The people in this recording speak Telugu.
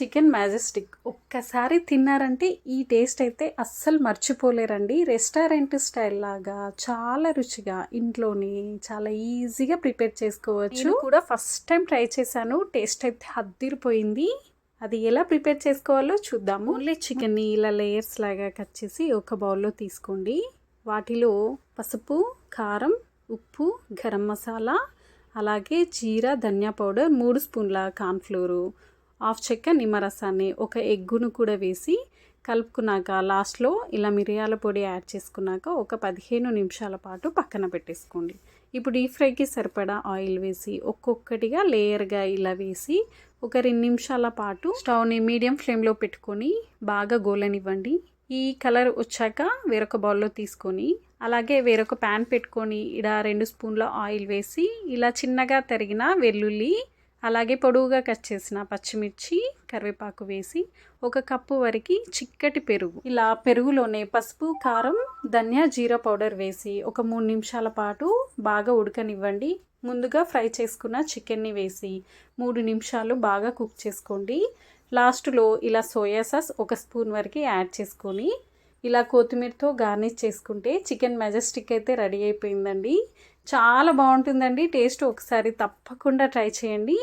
Chicken majestic. ఒక్కసారి తిన్నారంటే ఈ టేస్ట్ అయితే అస్సలు మర్చిపోలేరండి. రెస్టారెంట్ స్టైల్ లాగా చాలా రుచిగా ఇంట్లోనే చాలా ఈజీగా ప్రిపేర్ చేసుకోవచ్చు. కూడా ఫస్ట్ టైం ట్రై చేశాను. టేస్ట్ అయితే అద్దిరిపోయింది. అది ఎలా ప్రిపేర్ చేసుకోవాలో చూద్దాము. ఓన్లీ చికెన్ని ఇలా లేయర్స్ లాగా కట్ చేసి ఒక బౌల్లో తీసుకోండి. వాటిలో పసుపు కారం ఉప్పు గరం మసాలా అలాగే జీరా ధనియా పౌడర్ మూడు స్పూన్ల కార్న్ఫ్లోరు హాఫ్ చెక్క నిమ్మరసాన్ని ఒక ఎగ్గును కూడా వేసి కలుపుకున్నాక లాస్ట్లో ఇలా మిరియాల పొడి యాడ్ చేసుకున్నాక ఒక పదిహేను నిమిషాల పాటు పక్కన పెట్టేసుకోండి. ఇప్పుడు డీప్ ఫ్రైకి సరిపడా ఆయిల్ వేసి ఒక్కొక్కటిగా లేయర్గా ఇలా వేసి ఒక రెండు నిమిషాల పాటు స్టవ్ని మీడియం ఫ్లేమ్లో పెట్టుకొని బాగా గోలనివ్వండి. ఈ కలర్ వచ్చాక వేరొక బౌల్లో తీసుకొని అలాగే వేరొక ప్యాన్ పెట్టుకొని ఇలా రెండు స్పూన్ల ఆయిల్ వేసి ఇలా చిన్నగా తరిగిన వెల్లుల్లి అలాగే పొడవుగా కట్ చేసిన పచ్చిమిర్చి కరివేపాకు వేసి ఒక కప్పు వరకు చిక్కటి పెరుగు. ఇలా పెరుగులోనే పసుపు కారం ధనియా జీరా పౌడర్ వేసి ఒక మూడు నిమిషాల పాటు బాగా ఉడకనివ్వండి. ముందుగా ఫ్రై చేసుకున్న చికెన్ని వేసి మూడు నిమిషాలు బాగా కుక్ చేసుకోండి. లాస్ట్లో ఇలా సోయా సాస్ ఒక స్పూన్ వరకు యాడ్ చేసుకొని ఇలా కొత్తిమీరతో గార్నిష్ చేసుకుంటే చికెన్ మెజెస్టిక్ అయితే రెడీ అయిపోయిందండి. చాలా బాగుంటుందండి. టేస్ట్ ఒకసారి తప్పకుండా ట్రై చేయండి.